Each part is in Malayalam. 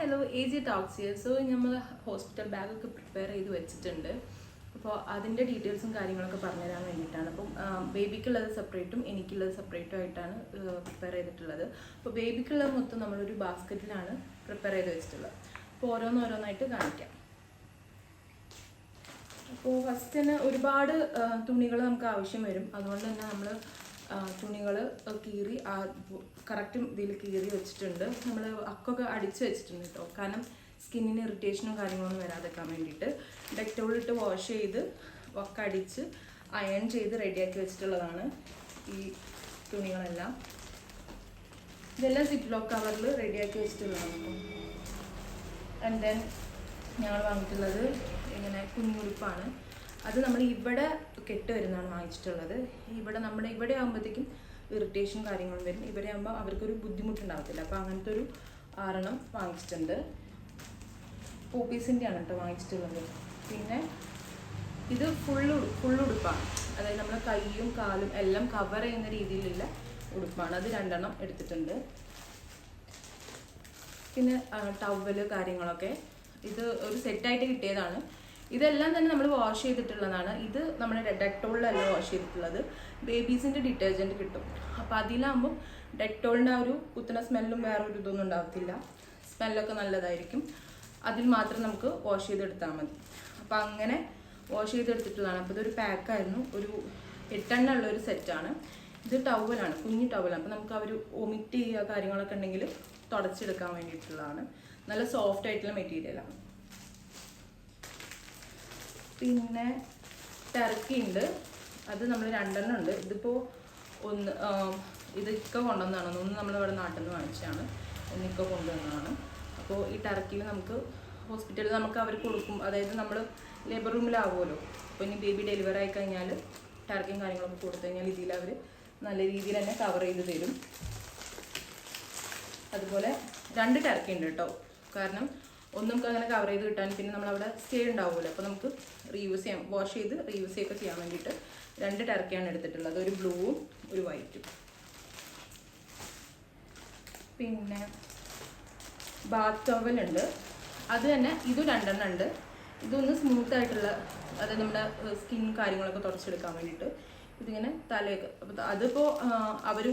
Hello A G talks so നമ്മൾ ഹോസ്പിറ്റൽ ബാഗൊക്കെ പ്രിപ്പയർ ചെയ്ത് വെച്ചിട്ടുണ്ട്. അപ്പോൾ അതിന്റെ ഡീറ്റെയിൽസും കാര്യങ്ങളൊക്കെ പറഞ്ഞുതരാൻ വേണ്ടിയിട്ടാണ്. അപ്പം ബേബിക്കുള്ളത് സെപ്പറേറ്റും എനിക്കുള്ളത് സെപ്പറേറ്റും ആയിട്ടാണ് പ്രിപ്പയർ ചെയ്തിട്ടുള്ളത്. അപ്പോൾ ബേബിക്കുള്ളത് മൊത്തം നമ്മളൊരു ബാസ്ക്കറ്റിലാണ് പ്രിപ്പയർ ചെയ്ത് വെച്ചിട്ടുള്ളത്. അപ്പോൾ ഓരോന്നോരോന്നായിട്ട് കാണിക്കാം. അപ്പോൾ ഫസ്റ്റ് തന്നെ ഒരുപാട് തുണികൾ നമുക്ക് ആവശ്യം വരും. അതുകൊണ്ട് തന്നെ നമ്മൾ തുണികൾ കീറി ആ കറക്റ്റ് ഇതിൽ കീറി വെച്ചിട്ടുണ്ട്. നമ്മൾ അക്കൊക്കെ അടിച്ച് വെച്ചിട്ടുണ്ട് കേട്ടോ കാരണം സ്കിന്നിന് ഇറിറ്റേഷനും കാര്യങ്ങളൊന്നും വരാതെക്കാൻ വേണ്ടിയിട്ട്. ഡെറ്റോൾ വാഷ് ചെയ്ത് ഒക്കെ അടിച്ച് അയൺ ചെയ്ത് റെഡിയാക്കി വെച്ചിട്ടുള്ളതാണ് ഈ തുണികളെല്ലാം. ഇതെല്ലാം സിറ്റ് ലോക്ക് കവറിൽ റെഡിയാക്കി വെച്ചിട്ടുള്ളതാണ് ആൻഡ് ദെൻ ഞങ്ങൾ വാങ്ങിയിട്ടുള്ളത് ഇങ്ങനെ കുഞ്ഞുടുപ്പാണ് അത് നമ്മൾ ഇവിടെ കെട്ട് വരുന്നതാണ് വാങ്ങിച്ചിട്ടുള്ളത്. ഇവിടെ നമ്മുടെ ഇവിടെ ആകുമ്പോഴത്തേക്കും ഇറിറ്റേഷൻ കാര്യങ്ങളും വരും. ഇവിടെ ആകുമ്പോൾ അവർക്കൊരു ബുദ്ധിമുട്ടുണ്ടാകത്തില്ല അപ്പോൾ അങ്ങനത്തെ ഒരു ആറെണ്ണം വാങ്ങിച്ചിട്ടുണ്ട്. പോപ്പീസിന്റെയാണ് കേട്ടോ വാങ്ങിച്ചിട്ടുള്ളത്. പിന്നെ ഇത് ഫുള്ള് ഫുൾ ഉടുപ്പാണ്. അതായത് നമ്മൾ കൈയും കാലും എല്ലാം കവർ ചെയ്യുന്ന രീതിയിലുള്ള ഉടുപ്പാണ്. അത് രണ്ടെണ്ണം എടുത്തിട്ടുണ്ട്. പിന്നെ ടവൽ കാര്യങ്ങളൊക്കെ. ഇത് ഒരു സെറ്റായിട്ട് കിട്ടിയതാണ്. ഇതെല്ലാം തന്നെ നമ്മൾ വാഷ് ചെയ്തിട്ടുള്ളതാണ്. ഇത് നമ്മുടെ ഡെറ്റോളിലല്ല വാഷ് ചെയ്തിട്ടുള്ളത്. ബേബീസിന്റെ ഡിറ്റർജന്റ് കിട്ടും. അപ്പോൾ അതിലാകുമ്പോൾ ഡെറ്റോളിന്റെ ആ ഒരു കുത്തുന്ന സ്മെല്ലും വേറെ ഒരു ഇതൊന്നും ഉണ്ടാകത്തില്ല സ്മെല്ലൊക്കെ നല്ലതായിരിക്കും. അതിൽ മാത്രം നമുക്ക് വാഷ് ചെയ്തെടുത്താൽ മതി. അപ്പോൾ അങ്ങനെ വാഷ് ചെയ്തെടുത്തിട്ടുള്ളതാണ്. അപ്പോൾ ഇതൊരു പാക്കായിരുന്നു ഒരു എട്ടെണ്ണ ഉള്ള ഒരു സെറ്റാണ് ഇത് ടവലാണ് കുഞ്ഞു ടവലാണ് അപ്പോൾ നമുക്ക് അവർ ഒമിറ്റ് ചെയ്യുക കാര്യങ്ങളൊക്കെ ഉണ്ടെങ്കിൽ തുടച്ചെടുക്കാൻ വേണ്ടിയിട്ടുള്ളതാണ്. നല്ല സോഫ്റ്റ് ആയിട്ടുള്ള മെറ്റീരിയലാണ് പിന്നെ ടർക്കി ഉണ്ട് അത് നമ്മൾ രണ്ടെണ്ണം ഉണ്ട്. ഇതിപ്പോൾ ഒന്ന് ഇതൊക്കെ കൊണ്ടുവന്നതാണ്. ഒന്ന് നമ്മളിവിടെ നാട്ടിൽ നിന്ന് വാങ്ങിച്ചതാണ്. ഒന്നിക്ക കൊണ്ടുവന്നതാണ്. അപ്പോൾ ഈ ടർക്കിയിൽ നമുക്ക് ഹോസ്പിറ്റലിൽ നമുക്ക് അവർ കൊടുക്കും. അതായത് നമ്മൾ ലേബർ റൂമിലാവുമല്ലോ അപ്പോൾ ഇനി ബേബി ഡെലിവറി ആയി കഴിഞ്ഞാൽ ടർക്കിയും കാര്യങ്ങളൊക്കെ കൊടുത്തു കഴിഞ്ഞാൽ ഇതിൽ അവർ നല്ല രീതിയിൽ തന്നെ കവർ ചെയ്ത് തരും. അതുപോലെ രണ്ട് ടർക്കി ഉണ്ട് കേട്ടോ. കാരണം ഒന്നും നമുക്ക് അങ്ങനെ കവർ ചെയ്ത് കിട്ടാൻ പിന്നെ നമ്മളവിടെ സ്റ്റേ ഉണ്ടാവുമല്ലോ. അപ്പോൾ നമുക്ക് റീയൂസ് ചെയ്യാം. വാഷ് ചെയ്ത് റീയൂസ് ചെയ്യൊക്കെ ചെയ്യാൻ വേണ്ടിയിട്ട് രണ്ട് ടർക്കിയാണ് എടുത്തിട്ടുള്ളത്. ഒരു ബ്ലൂവും ഒരു വൈറ്റും പിന്നെ ബാത്ത് ടവലുണ്ട് അത് തന്നെ ഇതും രണ്ടെണ്ണം ഉണ്ട്. ഇതൊന്ന് സ്മൂത്ത് ആയിട്ടുള്ള അതായത് നമ്മുടെ സ്കിൻ കാര്യങ്ങളൊക്കെ തുടച്ചെടുക്കാൻ വേണ്ടിയിട്ട് ഇതിങ്ങനെ തലയൊക്കെ അപ്പോൾ അതിപ്പോൾ അവർ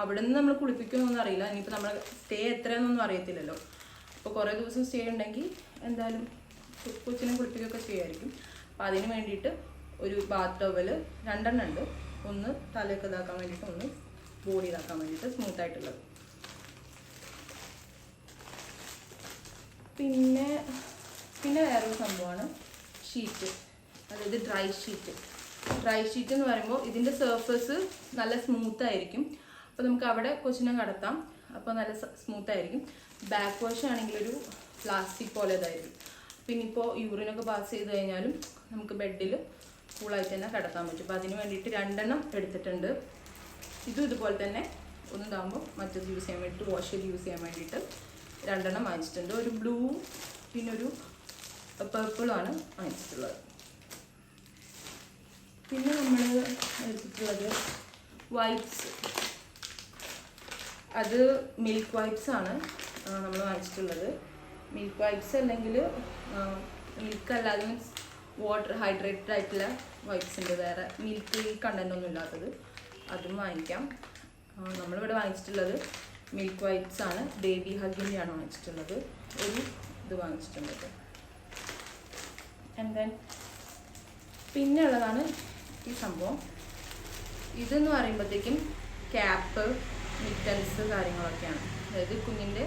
അവിടെ നിന്ന് നമ്മൾ കുളിപ്പിക്കുമെന്നൊന്നും അറിയില്ല ഇനിയിപ്പോൾ നമ്മൾ സ്റ്റേ എത്രയെന്നൊന്നും അറിയത്തില്ലല്ലോ. അപ്പോൾ കുറേ ദിവസം സ്റ്റേ ഉണ്ടെങ്കിൽ എന്തായാലും കൊച്ചിനെ കുളിപ്പിക്കുകയൊക്കെ ചെയ്യുമായിരിക്കും അപ്പോൾ അതിന് വേണ്ടിയിട്ട് ഒരു ബാത്ത് ടവൽ രണ്ടെണ്ണം ഉണ്ട്. ഒന്ന് തലയൊക്കെ ഇതാക്കാൻ വേണ്ടിയിട്ട് ഒന്ന് ബോഡി ഇതാക്കാൻ വേണ്ടിയിട്ട് സ്മൂത്ത് ആയിട്ടുള്ളത്. പിന്നെ പിന്നെ വേറൊരു സംഭവമാണ് ഷീറ്റ് അതായത് ഡ്രൈ ഷീറ്റ് ഡ്രൈ ഷീറ്റ് എന്ന് പറയുമ്പോൾ ഇതിന്റെ സർഫസ് നല്ല സ്മൂത്ത് ആയിരിക്കും. അപ്പോൾ നമുക്ക് അവിടെ കൊച്ചിനെ കടത്താം. അപ്പോൾ നല്ല സ്മൂത്ത് ആയിരിക്കും. ബാക്ക് വാഷ് ആണെങ്കിൽ ഒരു പ്ലാസ്റ്റിക് പോലെ ഇതായിരുന്നു പിന്നെ ഇപ്പോൾ യൂറിനൊക്കെ പാസ് ചെയ്ത് കഴിഞ്ഞാലും നമുക്ക് ബെഡിൽ കൂളായിട്ട് തന്നെ കിടക്കാൻ പറ്റും. അപ്പോൾ അതിന് വേണ്ടിയിട്ട് രണ്ടെണ്ണം എടുത്തിട്ടുണ്ട്. ഇതും ഇതുപോലെ തന്നെ ഒന്നിതാകുമ്പോൾ മറ്റത് യൂസ് ചെയ്യാൻ വേണ്ടിയിട്ട് വാഷ് ചെയ്ത് യൂസ് ചെയ്യാൻ വേണ്ടിയിട്ട് രണ്ടെണ്ണം വാങ്ങിച്ചിട്ടുണ്ട്. ഒരു ബ്ലൂ പിന്നെ ഒരു പേർപ്പിളുമാണ് വാങ്ങിച്ചിട്ടുള്ളത്. പിന്നെ നമ്മൾ എടുത്തിട്ടുള്ളത് വൈപ്സ് അത് മിൽക്ക് വൈപ്സ് ആണ്. നമ്മൾ വാങ്ങിച്ചിട്ടുള്ളത്. മിൽക്ക് വൈപ്സ് അല്ലെങ്കിൽ മിൽക്ക് അല്ലാതെ മീൻസ് വാട്ടർ ഹൈഡ്രേറ്റഡ് ആയിട്ടുള്ള വൈപ്സ് ഉണ്ട്. വേറെ മിൽക്ക് കണ്ടന്റ് ഒന്നും ഇല്ലാത്തത്. അതും വാങ്ങിക്കാം. നമ്മളിവിടെ വാങ്ങിച്ചിട്ടുള്ളത് മിൽക്ക് വൈപ്സ് ആണ്. ബേബി ഹഗിന്റെയാണ് വാങ്ങിച്ചിട്ടുള്ളത്. ഒരു ഇത് വാങ്ങിച്ചിട്ടുള്ളത് ആൻഡ് ദെൻ പിന്നെ ഉള്ളതാണ് ഈ സംഭവം. ഇതെന്ന് പറയുമ്പോഴത്തേക്കും ക്യാപ്പ് മിറ്റൻസ് കാര്യങ്ങളൊക്കെയാണ്. അതായത് കുഞ്ഞിന്റെ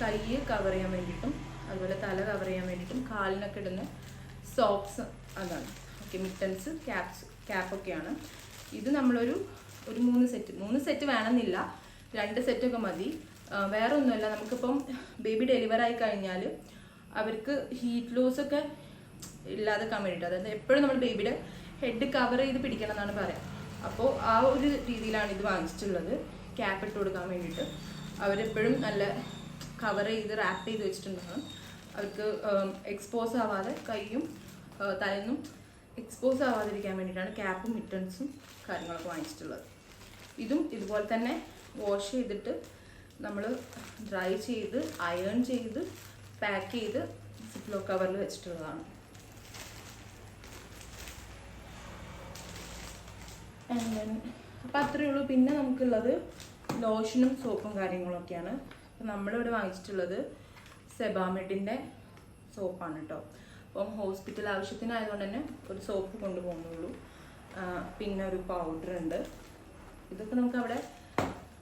കൈ കവർ ചെയ്യാൻ വേണ്ടിയിട്ടും അതുപോലെ തല കവർ ചെയ്യാൻ വേണ്ടിയിട്ടും കാലിനൊക്കെ ഇടുന്ന സോക്സ് അതാണ്. ഓക്കെ മിറ്റൻസ് ക്യാപ്സ് ക്യാപ്പൊക്കെയാണ് ഇത് നമ്മളൊരു ഒരു മൂന്ന് സെറ്റ് മൂന്ന് സെറ്റ് വേണമെന്നില്ല. രണ്ട് സെറ്റൊക്കെ മതി. വേറെ ഒന്നുമല്ല നമുക്കിപ്പം ബേബി ഡെലിവറി ആയി കഴിഞ്ഞാൽ അവർക്ക് ഹീറ്റ് ലോസ് ഒക്കെ ഇല്ലാതെക്കാൻ വേണ്ടിയിട്ട് അതായത് എപ്പോഴും നമ്മൾ ബേബിയുടെ ഹെഡ് കവർ ചെയ്ത് പിടിക്കണം എന്നാണ് പറയാം. അപ്പോൾ ആ ഒരു രീതിയിലാണ് ഇത് വാങ്ങിച്ചിട്ടുള്ളത്. ക്യാപ്പ് ഇട്ട് കൊടുക്കാൻ വേണ്ടിയിട്ട്. അവരെപ്പോഴും നല്ല കവർ ചെയ്ത് റാപ്പ് ചെയ്ത് വെച്ചിട്ടുണ്ടാകും അവർക്ക് എക്സ്പോസ് ആവാതെ കൈയും തലയൊന്നും എക്സ്പോസ് ആവാതിരിക്കാൻ വേണ്ടിയിട്ടാണ് ക്യാപ്പും മിറ്റൺസും കാര്യങ്ങളൊക്കെ വാങ്ങിച്ചിട്ടുള്ളത്. ഇതും ഇതുപോലെ തന്നെ വാഷ് ചെയ്തിട്ട് നമ്മൾ ഡ്രൈ ചെയ്ത് അയൺ ചെയ്ത് പാക്ക് ചെയ്ത് സിപ്ലോ കവറിൽ വെച്ചിട്ടുള്ളതാണ്. അപ്പം അത്രയേ ഉള്ളൂ. പിന്നെ നമുക്കുള്ളത് ലോഷനും സോപ്പും കാര്യങ്ങളൊക്കെയാണ്. അപ്പം നമ്മളിവിടെ വാങ്ങിച്ചിട്ടുള്ളത് സെബാമെഡിന്റെ സോപ്പാണ് കേട്ടോ അപ്പം ഹോസ്പിറ്റൽ ആവശ്യത്തിനായതുകൊണ്ട് തന്നെ ഒരു സോപ്പ് കൊണ്ടുപോകുന്നുള്ളൂ. പിന്നെ ഒരു പൗഡർ ഉണ്ട്. ഇതൊക്കെ നമുക്ക് അവിടെ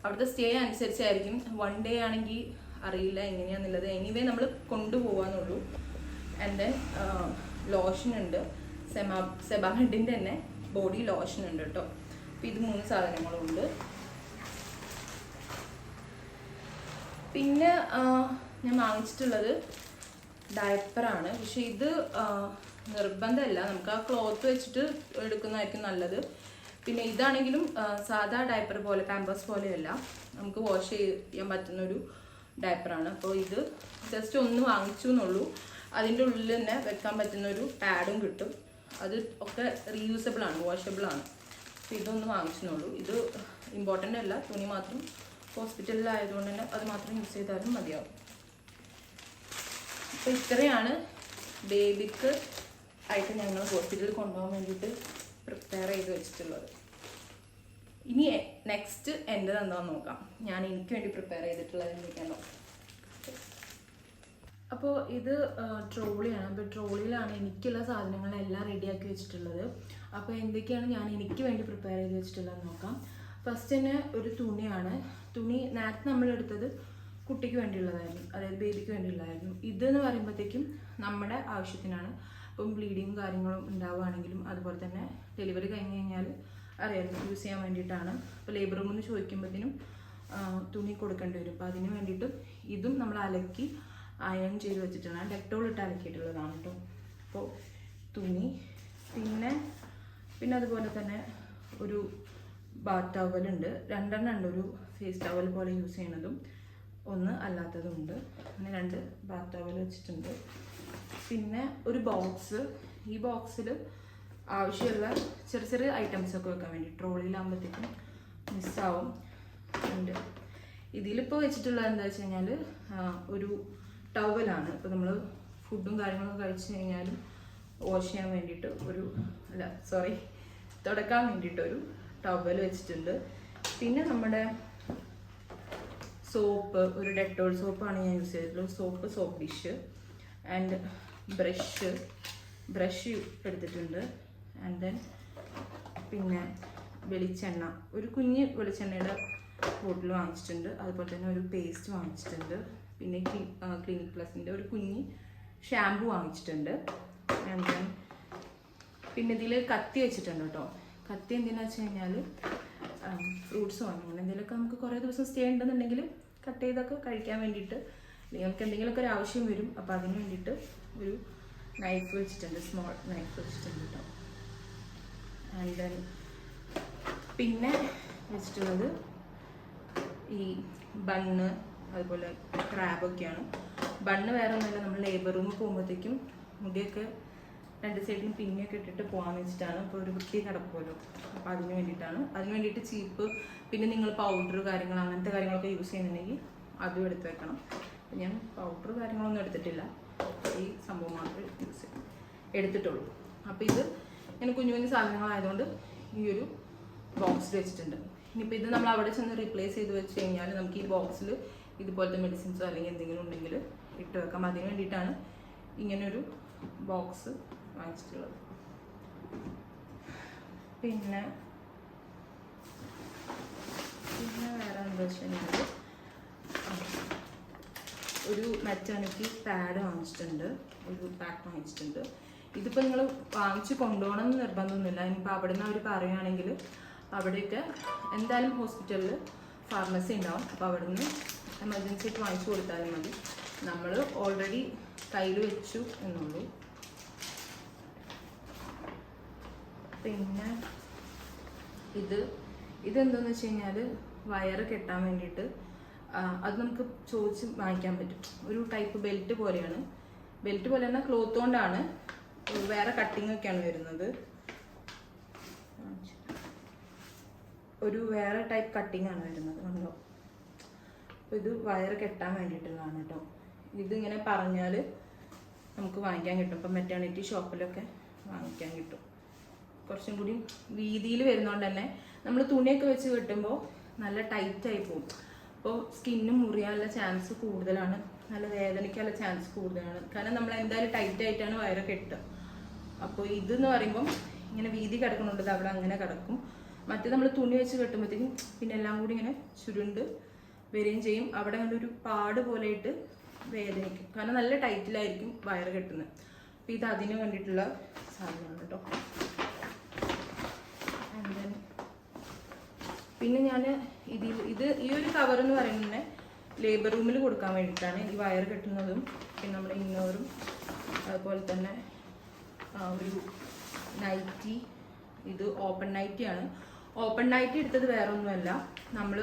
അവിടുത്തെ സ്റ്റേ അനുസരിച്ചായിരിക്കും. വൺ ഡേ ആണെങ്കിൽ അറിയില്ല എങ്ങനെയാണെന്നുള്ളത് എനിവേ നമ്മൾ കൊണ്ടുപോകാന്നുള്ളൂ ആൻഡ് ദെൻ ലോഷൻ ഉണ്ട്. സെമാ സെബാമെഡിന്റെ തന്നെ ബോഡി ലോഷൻ ഉണ്ട് കേട്ടോ അപ്പം ഇത് മൂന്ന് സാധനങ്ങളും ഉണ്ട് പിന്നെ ഞാൻ വാങ്ങിച്ചിട്ടുള്ളത് ഡയപ്പറാണ്. പക്ഷെ ഇത് നിർബന്ധമല്ല. നമുക്ക് ആ ക്ലോത്ത് വെച്ചിട്ട് എടുക്കുന്നതായിരിക്കും നല്ലത്. പിന്നെ ഇതാണെങ്കിലും സാധാ ഡയപ്പർ പോലെ പാമ്പേഴ്സ് പോലെയല്ല. നമുക്ക് വാഷ് ചെയ്യാൻ പറ്റുന്നൊരു ഡയപ്പറാണ്. അപ്പോൾ ഇത് ജസ്റ്റ് ഒന്ന് വാങ്ങിച്ചു എന്നുള്ളൂ അതിന്റെ ഉള്ളിൽ തന്നെ വെക്കാൻ പറ്റുന്ന ഒരു പാഡും കിട്ടും. അത് ഒക്കെ റീയൂസബിൾ ആണ് വാഷബിൾ ആണ്. അപ്പോൾ ഇതൊന്ന് വാങ്ങിച്ചെന്നുള്ളൂ. ഇത് ഇമ്പോർട്ടന്റ് അല്ല. തുണി മാത്രം ഹോസ്പിറ്റലിലായതുകൊണ്ട് തന്നെ അത് മാത്രം യൂസ് ചെയ്താലും മതിയാവും. അപ്പോൾ ഇത്രയാണ് ബേബിക്ക് ആയിട്ട് ഞങ്ങൾ ഹോസ്പിറ്റലിൽ കൊണ്ടുപോകാൻ വേണ്ടിയിട്ട് പ്രിപ്പയർ ചെയ്ത് വെച്ചിട്ടുള്ളത്. ഇനി നെക്സ്റ്റ് എന്റെ എന്താണെന്ന് നോക്കാം. ഞാൻ എനിക്ക് വേണ്ടി പ്രിപ്പയർ ചെയ്തിട്ടുള്ളത് എന്തൊക്കെയാണ് അപ്പോൾ ഇത് ട്രോളിയാണ്. അപ്പോൾ ട്രോളിയിലാണ് എനിക്കുള്ള സാധനങ്ങളെല്ലാം റെഡിയാക്കി വെച്ചിട്ടുള്ളത്. അപ്പോൾ എന്തൊക്കെയാണ് ഞാൻ എനിക്ക് വേണ്ടി പ്രിപ്പയർ ചെയ്ത് വെച്ചിട്ടുള്ളത് നോക്കാം. ഫസ്റ്റ് തന്നെ ഒരു തുണിയാണ്. തുണി നേരത്തെ നമ്മൾ എടുത്തത് കുട്ടിക്ക് വേണ്ടിയുള്ളതായിരുന്നു അതായത് ബേബിക്ക് വേണ്ടിയുള്ളതായിരുന്നു. ഇതെന്ന് പറയുമ്പോഴത്തേക്കും നമ്മുടെ ആവശ്യത്തിനാണ്. ഇപ്പം ബ്ലീഡിങ്ങും കാര്യങ്ങളും ഉണ്ടാവുകയാണെങ്കിലും അതുപോലെ തന്നെ ഡെലിവറി കഴിഞ്ഞ് കഴിഞ്ഞാൽ അറിയാമല്ലോ യൂസ് ചെയ്യാൻ വേണ്ടിയിട്ടാണ്. അപ്പോൾ ലേബർ റൂമിൽ നിന്ന് ചോദിക്കുമ്പോഴത്തേനും തുണി കൊടുക്കേണ്ടി വരും. അപ്പോൾ അതിന് വേണ്ടിയിട്ട് ഇതും നമ്മൾ അലക്കി അയൺ ചെയ്ത് വെച്ചിട്ടാണ്. ഡെക്ടോൾ ഇട്ട് അലക്കിയിട്ടുള്ളതാണ് കേട്ടോ. അപ്പോൾ തുണി പിന്നെ പിന്നെ അതുപോലെ തന്നെ ഒരു ബാത്ത് ടവലുണ്ട്. രണ്ടെണ്ണം ഉണ്ട് ഒരു ഫേസ് ടവൽ പോലെ യൂസ് ചെയ്യണതും ഒന്ന് അല്ലാത്തതും ഉണ്ട് അങ്ങനെ രണ്ട് ബാത്ത് ടവൽ വെച്ചിട്ടുണ്ട്. പിന്നെ ഒരു ബോക്സ്. ഈ ബോക്സിൽ ആവശ്യമുള്ള ചെറിയ ചെറിയ ഐറ്റംസ് ഒക്കെ വെക്കാൻ വേണ്ടി ട്രോളിയിലാകുമ്പോഴത്തേക്കും മിസ്സാവും ഉണ്ട്. ഇതിലിപ്പോൾ വെച്ചിട്ടുള്ളത് എന്താ വെച്ച് കഴിഞ്ഞാൽ ഒരു ടവലാണ്. ഇപ്പോൾ നമ്മൾ ഫുഡും കാര്യങ്ങളൊക്കെ കഴിച്ചു കഴിഞ്ഞാലും വാഷ് ചെയ്യാൻ വേണ്ടിയിട്ട് ഒരു അല്ല സോറി തുടക്കാൻ വേണ്ടിയിട്ട് ഒരു ടവൽ വെച്ചിട്ടുണ്ട്. പിന്നെ നമ്മുടെ സോപ്പ് ഒരു ഡെറ്റോൾ സോപ്പാണ് ഞാൻ യൂസ് ചെയ്തിട്ടുള്ളത്. Soap soap dish and brush brush എടുത്തിട്ടുണ്ട്. ആൻഡ് ദെൻ പിന്നെ വെളിച്ചെണ്ണ. ഒരു കുഞ്ഞ് വെളിച്ചെണ്ണയുടെ ബോട്ടിൽ വാങ്ങിച്ചിട്ടുണ്ട്. അതുപോലെ തന്നെ ഒരു പേസ്റ്റ് വാങ്ങിച്ചിട്ടുണ്ട്. പിന്നെ ക്ലിനിക് പ്ലസിന്റെ ഒരു കുഞ്ഞ് ഷാമ്പു വാങ്ങിച്ചിട്ടുണ്ട്. ആൻഡ് ദെൻ പിന്നെ ഇതിൽ കത്തി വെച്ചിട്ടുണ്ട് കേട്ടോ. കത്തി എന്തിനാ വെച്ച് കഴിഞ്ഞാൽ ഫ്രൂട്ട്സോ അങ്ങനെ എന്തെങ്കിലുമൊക്കെ നമുക്ക് കുറേ ദിവസം സ്റ്റേ ഉണ്ടെന്നുണ്ടെങ്കിൽ കട്ട് ചെയ്തൊക്കെ കഴിക്കാൻ വേണ്ടിയിട്ട് നിങ്ങൾക്ക് എന്തെങ്കിലുമൊക്കെ ഒരു ആവശ്യം വരും അപ്പോൾ അതിന് വേണ്ടിയിട്ട് ഒരു നൈഫ് വെച്ചിട്ടുണ്ട് സ്മോൾ നൈഫ് വെച്ചിട്ടുണ്ട് കേട്ടോ ആൻഡ് പിന്നെ വെച്ചിട്ടുള്ളത് ഈ ബണ്ണ് അതുപോലെ ക്രാബൊക്കെയാണ് ബണ്ണ് വേറെ ഒന്നുമില്ല നമ്മൾ ലേബർ റൂമിൽ പോകുമ്പോഴത്തേക്കും മുടിയൊക്കെ രണ്ട് സൈഡിലും പിന്നെയൊക്കെ ഇട്ടിട്ട് പോകാമെന്ന് വെച്ചിട്ടാണ് അപ്പോൾ ഒരു വൃത്തി കിടക്കുമല്ലോ. അപ്പോൾ അതിന് വേണ്ടിയിട്ടാണ്. അതിന് വേണ്ടിയിട്ട് ചീപ്പ് പിന്നെ നിങ്ങൾ പൗഡർ കാര്യങ്ങൾ അങ്ങനത്തെ കാര്യങ്ങളൊക്കെ യൂസ് ചെയ്യുന്നുണ്ടെങ്കിൽ അതും എടുത്ത് വെക്കണം. ഞാൻ പൗഡർ കാര്യങ്ങളൊന്നും എടുത്തിട്ടില്ല. ഈ സംഭവം മാത്രമേ യൂസ് എടുത്തിട്ടുള്ളൂ. അപ്പോൾ ഇത് ഇങ്ങനെ കുഞ്ഞു കുഞ്ഞു സാധനങ്ങളായതുകൊണ്ട് ഈ ഒരു ബോക്സിൽ വെച്ചിട്ടുണ്ട്. ഇനിയിപ്പോൾ ഇത് നമ്മൾ അവിടെ ചെന്ന് റീപ്ലേസ് ചെയ്ത് വെച്ച് കഴിഞ്ഞാൽ നമുക്ക് ഈ ബോക്സിൽ ഇതുപോലത്തെ മെഡിസിൻസോ അല്ലെങ്കിൽ എന്തെങ്കിലും ഉണ്ടെങ്കിൽ ഇട്ട് വെക്കാം. അതിന് വേണ്ടിയിട്ടാണ് ഇങ്ങനൊരു ബോക്സ് വാങ്ങിച്ചിട്ടുള്ളത്. പിന്നെ പിന്നെ വേറെ എന്താ വെച്ചിട്ടുണ്ടെങ്കിൽ ഒരു മെറ്റേണിറ്റി പാഡ് വാങ്ങിച്ചിട്ടുണ്ട്. ഒരു പാക്ക് വാങ്ങിച്ചിട്ടുണ്ട്. ഇതിപ്പോൾ നിങ്ങൾ വാങ്ങിച്ച് കൊണ്ടുപോകണം എന്ന് നിർബന്ധമൊന്നുമില്ല. ഇനിയിപ്പോൾ അവിടെ നിന്ന് അവർ പറയുകയാണെങ്കിൽ അവിടെയൊക്കെ എന്തായാലും ഹോസ്പിറ്റലിൽ ഫാർമസി ഉണ്ടാവും. അപ്പോൾ അവിടെ നിന്ന് എമർജൻസി ആയിട്ട് വാങ്ങിച്ചു കൊടുത്താലും മതി. നമ്മൾ ഓൾറെഡി കയ്യിൽ വെച്ചു എന്നുള്ളൂ. പിന്നെ ഇത് ഇതെന്താന്ന് വെച്ച് കഴിഞ്ഞാൽ വയറ് കെട്ടാൻ വേണ്ടിയിട്ട് അത് നമുക്ക് ചോദിച്ച് വാങ്ങിക്കാൻ പറ്റും. ഒരു ടൈപ്പ് ബെൽറ്റ് പോലെയാണ്. ബെൽറ്റ് പോലെ തന്നെ ക്ലോത്ത് കൊണ്ടാണ് വേറെ കട്ടിങ് ഒക്കെയാണ് വരുന്നത്. ഒരു വേറെ ടൈപ്പ് കട്ടിങ് ആണ് വരുന്നത് കണ്ടോ? ഇത് വയർ കെട്ടാൻ വേണ്ടിയിട്ടുള്ളതാണ് കേട്ടോ ഇതിങ്ങനെ പറഞ്ഞാൽ നമുക്ക് വാങ്ങിക്കാൻ കിട്ടും. ഇപ്പം മെറ്റേണിറ്റി ഷോപ്പിലൊക്കെ വാങ്ങിക്കാൻ കിട്ടും. കുറച്ചും കൂടി വീതിയിൽ വരുന്നതുകൊണ്ട് തന്നെ നമ്മൾ തുണിയൊക്കെ വെച്ച് കെട്ടുമ്പോൾ നല്ല ടൈറ്റായി പോകും അപ്പോൾ സ്കിന്ന് മുറിയാനുള്ള ചാൻസ് കൂടുതലാണ്. നല്ല വേദനയ്ക്കുള്ള ചാൻസ് കൂടുതലാണ്. കാരണം നമ്മൾ എന്തായാലും ടൈറ്റ് ആയിട്ടാണ് വയറ് കെട്ടുക. അപ്പോൾ ഇതെന്ന് പറയുമ്പം ഇങ്ങനെ വീതി കിടക്കുന്നുണ്ട്. അവിടെ അങ്ങനെ കിടക്കും. മറ്റേ നമ്മൾ തുണി വെച്ച് കെട്ടുമ്പോഴത്തേക്കും പിന്നെ എല്ലാം കൂടി ഇങ്ങനെ ചുരുണ്ട് വരികയും ചെയ്യും. അവിടെ അങ്ങനെ ഒരു പാട് പോലെയിട്ട് വേദനിക്കും. കാരണം നല്ല ടൈറ്റിലായിരിക്കും വയറ് കെട്ടുന്നത്. അപ്പോൾ ഇത് അതിന് വേണ്ടിയിട്ടുള്ള സാധനമാണ് കേട്ടോ. പിന്നെ ഞാൻ ഇതിൽ ഇത് ഈ ഒരു കവർ എന്ന് പറയുന്നത് ലേബർ റൂമിൽ കൊടുക്കാൻ വേണ്ടിയിട്ടാണ് ഈ വയർ കെട്ടുന്നതും പിന്നെ നമ്മുടെ ഇന്നോറും അതുപോലെ തന്നെ ഒരു നൈറ്റി ഇത് ഓപ്പൺ നൈറ്റിയാണ് ഓപ്പൺ നൈറ്റി എടുത്തത് വേറെ ഒന്നുമല്ല നമ്മൾ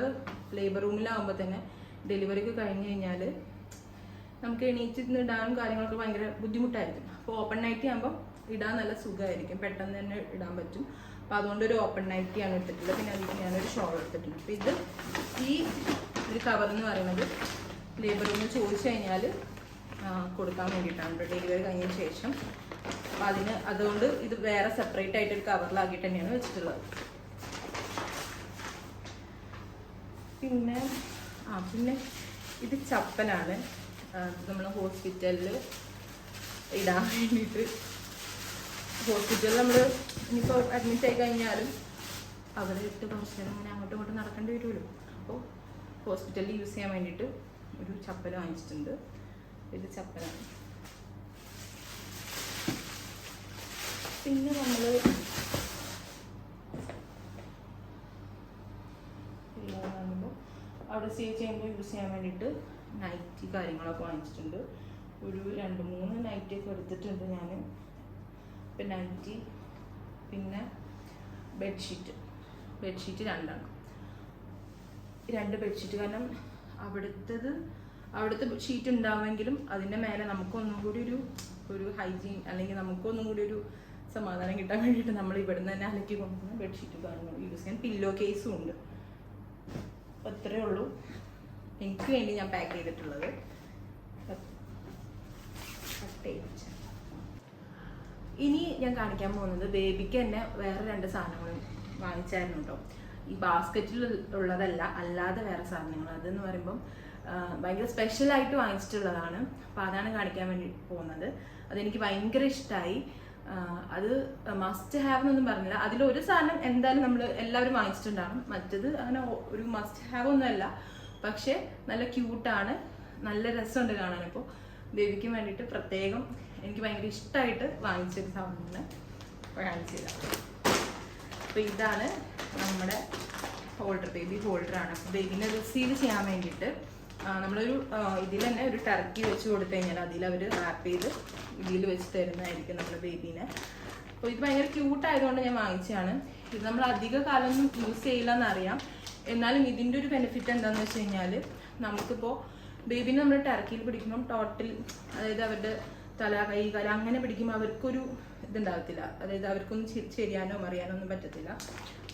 ലേബർ റൂമിലാവുമ്പോൾ തന്നെ ഡെലിവറിക്ക് കഴിഞ്ഞ് കഴിഞ്ഞാൽ നമുക്ക് എണീച്ചിരുന്ന് ഇടാനും കാര്യങ്ങളൊക്കെ ഭയങ്കര ബുദ്ധിമുട്ടായിരിക്കും. അപ്പോൾ ഓപ്പൺ നൈറ്റി ആകുമ്പോൾ ഇടാൻ നല്ല സുഖമായിരിക്കും. പെട്ടെന്ന് തന്നെ ഇടാൻ പറ്റും. അപ്പോൾ അതുകൊണ്ട് ഒരു ഓപ്പൺ നൈറ്റി ആണ് എടുത്തിട്ടുള്ളത് പിന്നെ അതിൽ ഞാനൊരു ഷോൾ എടുത്തിട്ടുണ്ട്. അപ്പോൾ ഇത് ഈ ഒരു കവർ എന്ന് പറയുന്നത് ലേബർ ഒന്ന് ചോദിച്ചു കഴിഞ്ഞാൽ കൊടുക്കാൻ വേണ്ടിയിട്ടാണ് ഡെലിവറി കഴിഞ്ഞതിന് ശേഷം. അപ്പോൾ അതിന് അതുകൊണ്ട് ഇത് വേറെ സെപ്പറേറ്റ് ആയിട്ട് ഒരു കവറിലാക്കിയിട്ട് തന്നെയാണ് വെച്ചിട്ടുള്ളത്. പിന്നെ ആ പിന്നെ ഇത് ചപ്പലാണ്. നമ്മൾ ഹോസ്പിറ്റലിൽ ഇടാൻ വേണ്ടിയിട്ട് ഹോസ്പിറ്റലിൽ നമ്മൾ ഇനിയിപ്പോൾ അഡ്മിറ്റ് ആയി കഴിഞ്ഞാലും അവിടെ ഇട്ട് കുറച്ച് നേരം അങ്ങനെ അങ്ങോട്ടും ഇങ്ങോട്ടും നടക്കേണ്ടി വരുമല്ലോ. അപ്പോൾ ഹോസ്പിറ്റലിൽ യൂസ് ചെയ്യാൻ വേണ്ടിയിട്ട് ഒരു ചപ്പൽ വാങ്ങിച്ചിട്ടുണ്ട്. ഇത് ചപ്പലാണ്. പിന്നെ നമ്മൾ അവിടെ സ്റ്റേ ചെയ്യുമ്പോൾ യൂസ് ചെയ്യാൻ വേണ്ടിയിട്ട് നൈറ്റി കാര്യങ്ങളൊക്കെ വാങ്ങിച്ചിട്ടുണ്ട്. ഒരു രണ്ട് മൂന്ന് നൈറ്റി ഒക്കെ എടുത്തിട്ടുണ്ട് ഞാൻ ഇപ്പം നൈറ്റി പിന്നെ ബെഡ്ഷീറ്റ് ബെഡ്ഷീറ്റ് രണ്ടെണ്ണം രണ്ട് ബെഡ്ഷീറ്റ് കാരണം അവിടുത്തത് അവിടുത്തെ ഷീറ്റ് ഉണ്ടാവുമെങ്കിലും അതിന്റെ മേലെ നമുക്കൊന്നും കൂടി ഒരു ഒരു ഹൈജീൻ അല്ലെങ്കിൽ നമുക്കൊന്നും കൂടി ഒരു സമാധാനം കിട്ടാൻ വേണ്ടിയിട്ട് നമ്മൾ ഇവിടുന്ന് തന്നെ അലക്കി കൊണ്ടുവന്ന ബെഡ്ഷീറ്റ് കാര്യങ്ങൾ യൂസ് ചെയ്യാൻ. പില്ലോ കേസും ഉണ്ട്. അപ്പോൾ അത്രയേ ഉള്ളൂ. എനിക്ക് വേണ്ടി ഞാൻ പാക്ക് ചെയ്തിട്ടുള്ളത്. പ്രത്യേകിച്ച് ഇനി ഞാൻ കാണിക്കാൻ പോകുന്നത് ബേബിക്ക് തന്നെ വേറെ രണ്ട് സാധനങ്ങളും വാങ്ങിച്ചായിരുന്നു കേട്ടോ ഈ ബാസ്ക്കറ്റിൽ ഉള്ളതല്ല അല്ലാതെ വേറെ സാധനങ്ങൾ. അതെന്ന് പറയുമ്പം ഭയങ്കര സ്പെഷ്യലായിട്ട് വാങ്ങിച്ചിട്ടുള്ളതാണ്. അപ്പോൾ അതാണ് കാണിക്കാൻ വേണ്ടി പോകുന്നത്. അതെനിക്ക് ഭയങ്കര ഇഷ്ടമായി അത് മസ്റ്റ് ഹാവ് എന്നൊന്നും പറഞ്ഞില്ല. അതിലൊരു സാധനം എന്തായാലും നമ്മൾ എല്ലാവരും വാങ്ങിച്ചിട്ടുണ്ടാകും മറ്റത് അങ്ങനെ ഒരു മസ്റ്റ് ഹാവ് ഒന്നുമല്ല. പക്ഷേ നല്ല ക്യൂട്ടാണ് നല്ല രസമുണ്ട് കാണാൻ ഇപ്പോൾ ബേബിക്ക് വേണ്ടിയിട്ട് പ്രത്യേകം എനിക്ക് ഭയങ്കര ഇഷ്ടമായിട്ട് വാങ്ങിച്ചൊരു സാധനമാണ്. അപ്പോൾ കാണിച്ചു തരാം. അപ്പോൾ ഇതാണ് നമ്മുടെ ഹോൾഡർ ബേബി ഹോൾഡറാണ് അപ്പോൾ ബേബിനെ റിസീവ് ചെയ്യാൻ വേണ്ടിയിട്ട് നമ്മളൊരു ഇതിൽ തന്നെ ഒരു ടർക്കി വെച്ച് കൊടുത്തു കഴിഞ്ഞാൽ അതിൽ അവർ റാപ്പ് ചെയ്ത് ഇതിൽ വെച്ച് തരുന്നതായിരിക്കും നമ്മുടെ ബേബീനെ അപ്പോൾ ഇത് ഭയങ്കര ക്യൂട്ട് ആയതുകൊണ്ട് ഞാൻ വാങ്ങിച്ചതാണ്. ഇത് നമ്മൾ അധിക കാലമൊന്നും യൂസ് ചെയ്യില്ല എന്നറിയാം. എന്നാലും ഇതിന്റെ ഒരു ബെനിഫിറ്റ് എന്താണെന്ന് വെച്ച് കഴിഞ്ഞാൽ നമുക്കിപ്പോൾ ബേബിനെ നമ്മൾ ടർക്കിയിൽ പിടിക്കുമ്പം ടോട്ടൽ അതായത് അവരുടെ തല കൈ കാല അങ്ങനെ പിടിക്കുമ്പോൾ അവർക്കൊരു ഇതുണ്ടാകത്തില്ല. അതായത് അവർക്കൊന്നും ചെ- ചെരിയാനോ മറിയാനോ ഒന്നും പറ്റത്തില്ല.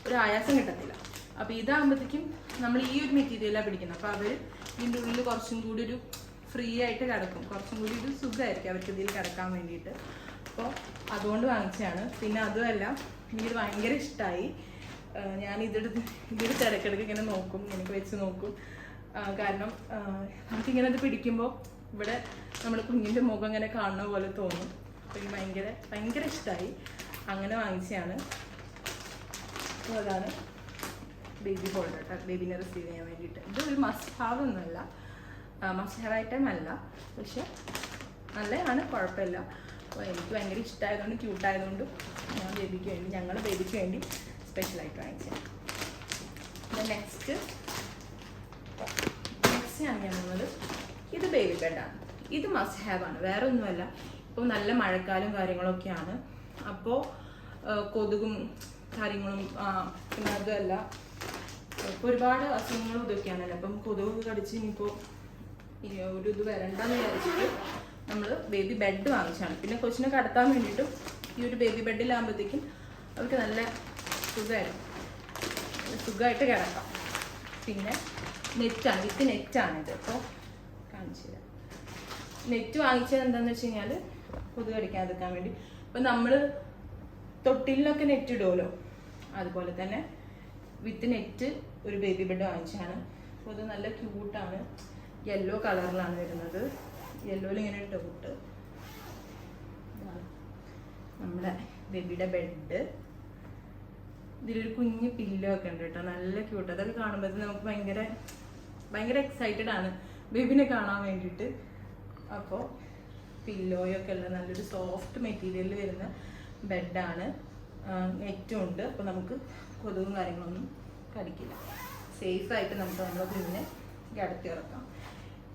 ഒരു ആയാസം കിട്ടത്തില്ല. അപ്പോൾ ഇതാകുമ്പോഴത്തേക്കും നമ്മൾ ഈ ഒരു മെറ്റീരിയലാണ് പിടിക്കുന്നത്. അപ്പോൾ അവർ ഇതിന്റെ ഉള്ളിൽ കുറച്ചും കൂടി ഒരു ഫ്രീ ആയിട്ട് കിടക്കും. കുറച്ചും കൂടി ഒരു സുഖമായിരിക്കും അവർക്ക് ഇതിൽ കിടക്കാൻ വേണ്ടിയിട്ട്. അപ്പോൾ അതുകൊണ്ട് വാങ്ങിച്ചതാണ്. പിന്നെ അതുമല്ല എനിക്കിത് ഭയങ്കര ഇഷ്ടമായി ഞാൻ ഇതെടുത്ത് ഇതിൽ ഇടയ്ക്കിടയ്ക്ക് ഇങ്ങനെ നോക്കും എനിക്ക് വെച്ച് നോക്കും. കാരണം നമുക്കിങ്ങനെ അത് പിടിക്കുമ്പോൾ ഇവിടെ നമ്മൾ കുഞ്ഞിന്റെ മുഖം ഇങ്ങനെ കാണുന്ന പോലെ തോന്നും. അപ്പോൾ എനിക്ക് ഭയങ്കര ഭയങ്കര ഇഷ്ടമായി അങ്ങനെ വാങ്ങിച്ചതാണ്. അതാണ് ബേബി ഹോൾഡർ കേട്ടോ ബേബിനെ റിസീവ് ചെയ്യാൻ വേണ്ടിയിട്ട്. ഇത് ഒരു മസ്റ്റ് ഹാവ് ഒന്നുമല്ല മസ്റ്റ് ഹാവ് ഐറ്റം അല്ല. പക്ഷെ നല്ലതാണ് കുഴപ്പമില്ല. അപ്പോൾ എനിക്ക് ഭയങ്കര ഇഷ്ടമായതുകൊണ്ട് ക്യൂട്ടായതുകൊണ്ടും ഞാൻ ബേബിക്ക് വേണ്ടി ഞങ്ങൾ ബേബിക്ക് വേണ്ടി സ്പെഷ്യലായിട്ട് വാങ്ങിച്ചത് നെക്സ്റ്റ് നെക്സ്റ്റ് ഞാൻ വന്നത് ഇത് ബേബി ബെഡാണ് ഇത് മസ്റ്റ് ഹാവ് ആണ്. വേറെ ഒന്നുമല്ല ഇപ്പോൾ നല്ല മഴക്കാലം കാര്യങ്ങളൊക്കെയാണ്. അപ്പോൾ കൊതുകും കാര്യങ്ങളും പിന്നെ അതുമല്ല. ഇപ്പോൾ ഒരുപാട് അസുഖങ്ങളും ഇതൊക്കെയാണല്ലോ അപ്പം കൊതുക് കടിച്ച് ഇനിയിപ്പോൾ ഒരു ഇത് വരണ്ടെന്ന് വിചാരിച്ചിട്ട് നമ്മൾ ബേബി ബെഡ് വാങ്ങിച്ചാണ്. പിന്നെ കൊച്ചിനെ കടത്താൻ വേണ്ടിയിട്ടും ഈ ഒരു ബേബി ബെഡിലാകുമ്പോഴത്തേക്കും അവർക്ക് നല്ല സുഖമായിരുന്നു സുഖമായിട്ട് കിടക്കാം. പിന്നെ നെറ്റാണ് വിത്ത് നെറ്റാണ് ഇത്. അപ്പോൾ കാണിച്ചു തരാം. നെറ്റ് വാങ്ങിച്ചത് എന്താണെന്ന് വെച്ച് കഴിഞ്ഞാൽ കൊതുക് കടിക്കാതിരിക്കാൻ വേണ്ടി. ഇപ്പം നമ്മൾ തൊട്ടിലിനൊക്കെ നെറ്റ് ഇടുമല്ലോ അതുപോലെ തന്നെ വിത്ത് നെറ്റ് ഒരു ബേബി ബെഡ് വാങ്ങിച്ചാണ് അപ്പോൾ ഇത് നല്ല ക്യൂട്ടാണ് യെല്ലോ കളറിലാണ് വരുന്നത്. യെല്ലോയിൽ ഇങ്ങനെ ഇട്ട കൂട്ട്. നമ്മുടെ ബേബിയുടെ ബെഡ് ഇതിലൊരു കുഞ്ഞ് പില്ലോ ഒക്കെ ഉണ്ട് കേട്ടോ നല്ല ക്യൂട്ട് അതൊക്കെ കാണുമ്പോൾ നമുക്ക് ഭയങ്കര ഭയങ്കര എക്സൈറ്റഡ് ആണ്. ബേബിനെ കാണാൻ വേണ്ടിയിട്ട്. അപ്പോൾ പില്ലോയൊക്കെ ഉള്ള നല്ലൊരു സോഫ്റ്റ് മെറ്റീരിയലിൽ വരുന്ന ബെഡാണ് ഏറ്റവും ഉണ്ട്. അപ്പോൾ നമുക്ക് കൊതുകും കാര്യങ്ങളൊന്നും കടിക്കില്ല. സേഫായിട്ട് നമുക്ക് നമ്മുടെ കുഞ്ഞിനെ കിടത്തി ഇറക്കാം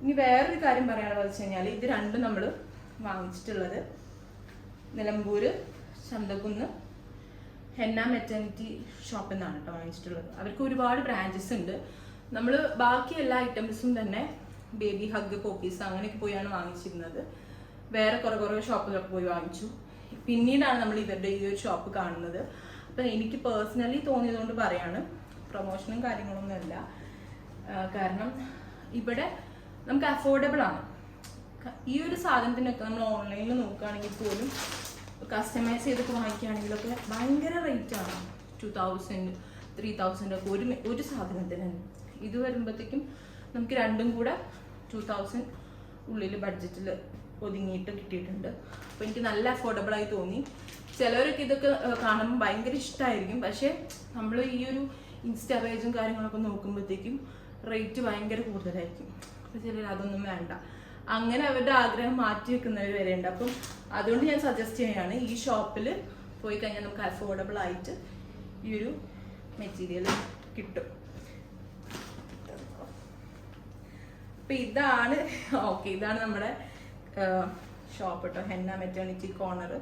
ഇനി വേറൊരു കാര്യം പറയാനുള്ളത് വെച്ച് കഴിഞ്ഞാൽ ഇത് രണ്ടും നമ്മൾ വാങ്ങിച്ചിട്ടുള്ളത്. Nilambur Chanthakkunnu henna maternity shop എന്നാണ് കേട്ടോ വാങ്ങിച്ചിട്ടുള്ളത്. അവർക്ക് ഒരുപാട് ബ്രാഞ്ചസ് ഉണ്ട്. നമ്മൾ ബാക്കി എല്ലാ ഐറ്റംസും തന്നെ ബേബി ഹഗ് പോപ്പീസ് അങ്ങനെയൊക്കെ പോയാണ് വാങ്ങിച്ചിരുന്നത്. വേറെ കുറേ കുറേ ഷോപ്പിലൊക്കെ പോയി വാങ്ങിച്ചു. പിന്നീടാണ് നമ്മൾ ഇവരുടെ ഈ ഒരു ഷോപ്പ് കാണുന്നത്. അപ്പം എനിക്ക് പേഴ്സണലി തോന്നിയതുകൊണ്ട് പറയാണ്. പ്രൊമോഷനും കാര്യങ്ങളൊന്നും അല്ല. ആ, കാരണം ഇവിടെ നമുക്ക് അഫോർഡബിൾ ആണ്. ഈ ഒരു സാധനത്തിനൊക്കെ നമ്മൾ ഓൺലൈനിൽ നോക്കുകയാണെങ്കിൽ പോലും കസ്റ്റമൈസ് ചെയ്തൊക്കെ വാങ്ങിക്കുകയാണെങ്കിലൊക്കെ ഭയങ്കര റേറ്റ് ആണ്. ടു തൗസൻഡ് ത്രീ തൗസൻഡ് ഒക്കെ ഒരു ഒരു സാധനത്തിന്. ഇത് വരുമ്പോഴത്തേക്കും നമുക്ക് രണ്ടും കൂടെ ടു തൗസൻഡ് ഉള്ളിൽ ബഡ്ജറ്റിൽ ഒതുങ്ങിയിട്ട് കിട്ടിയിട്ടുണ്ട്. അപ്പോൾ എനിക്ക് നല്ല അഫോർഡബിളായി തോന്നി. ചിലവരൊക്കെ ഇതൊക്കെ കാണുമ്പോൾ ഭയങ്കര ഇഷ്ടമായിരിക്കും പക്ഷേ നമ്മൾ ഈ ഒരു ഇൻസ്റ്റാ പേജും കാര്യങ്ങളൊക്കെ നോക്കുമ്പോഴത്തേക്കും റേറ്റ് ഭയങ്കര കൂടുതലായിരിക്കും. അപ്പോൾ ചിലർ അതൊന്നും വേണ്ട. അങ്ങനെ അവരുടെ ആഗ്രഹം മാറ്റി വെക്കുന്നവർ വരെ ഉണ്ട് അപ്പം അതുകൊണ്ട് ഞാൻ സജസ്റ്റ് ചെയ്യുകയാണ് ഈ ഷോപ്പിൽ പോയി കഴിഞ്ഞാൽ നമുക്ക് അഫോർഡബിൾ ആയിട്ട് ഈ ഒരു മെറ്റീരിയൽ കിട്ടും. അപ്പൊ ഇതാണ് ഓക്കെ ഇതാണ് നമ്മുടെ ഷോപ്പ് കേട്ടോ ഹെന്ന മെറ്റേണിറ്റി കോർണർ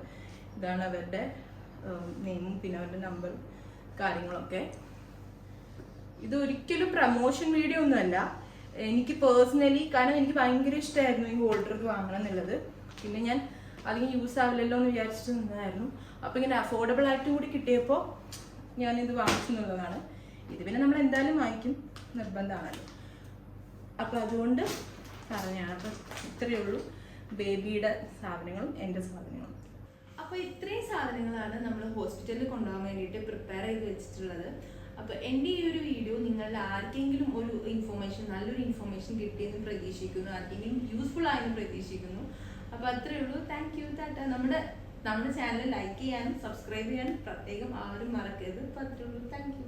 ഇതാണ് അവരുടെ നെയിമും പിന്നെ അവരുടെ നമ്പറും കാര്യങ്ങളൊക്കെ. ഇത് ഒരിക്കലും പ്രമോഷൻ വീഡിയോ ഒന്നുമല്ല. എനിക്ക് പേഴ്സണലി കാരണം എനിക്ക് ഭയങ്കര ഇഷ്ടമായിരുന്നു ഈ ഹോൾഡർ വാങ്ങണം എന്നുള്ളത്. പിന്നെ ഞാൻ അധികം യൂസ് ആവില്ലല്ലോ എന്ന് വിചാരിച്ചിട്ട് നിന്നായിരുന്നു അപ്പോൾ ഇങ്ങനെ അഫോർഡബിൾ ആയിട്ട് കൂടി കിട്ടിയപ്പോൾ ഞാനിത് വാങ്ങിച്ചു എന്നുള്ളതാണ്. ഇത് പിന്നെ നമ്മൾ എന്തായാലും വാങ്ങിക്കും. നിർബന്ധമാണല്ലോ. അപ്പോൾ അതുകൊണ്ട് പറഞ്ഞാണ് അപ്പം ഇത്രയേ ഉള്ളൂ. ബേബിയുടെ സാധനങ്ങളും എന്റെ സാധനങ്ങളും. അപ്പോൾ ഇത്രയും സാധനങ്ങളാണ് നമ്മൾ ഹോസ്പിറ്റലിൽ കൊണ്ടുപോകാൻ വേണ്ടിയിട്ട് പ്രിപ്പയർ ചെയ്ത് വെച്ചിട്ടുള്ളത്. അപ്പോൾ എന്റെ ഈ ഒരു വീഡിയോ നിങ്ങളിൽ ആർക്കെങ്കിലും ഒരു ഇൻഫർമേഷൻ നല്ലൊരു ഇൻഫർമേഷൻ കിട്ടിയെന്ന് പ്രതീക്ഷിക്കുന്നു ആർക്കെങ്കിലും യൂസ്ഫുൾ ആയെന്ന് പ്രതീക്ഷിക്കുന്നു അപ്പോൾ അത്രേ ഉള്ളൂ. Thank you tata. നമ്മുടെ നമ്മുടെ ചാനൽ ലൈക്ക് ചെയ്യാനും സബ്സ്ക്രൈബ് ചെയ്യാനും പ്രത്യേകം ആരും മറക്കരുത്. അപ്പോൾ അത്രേ ഉള്ളൂ. Thank U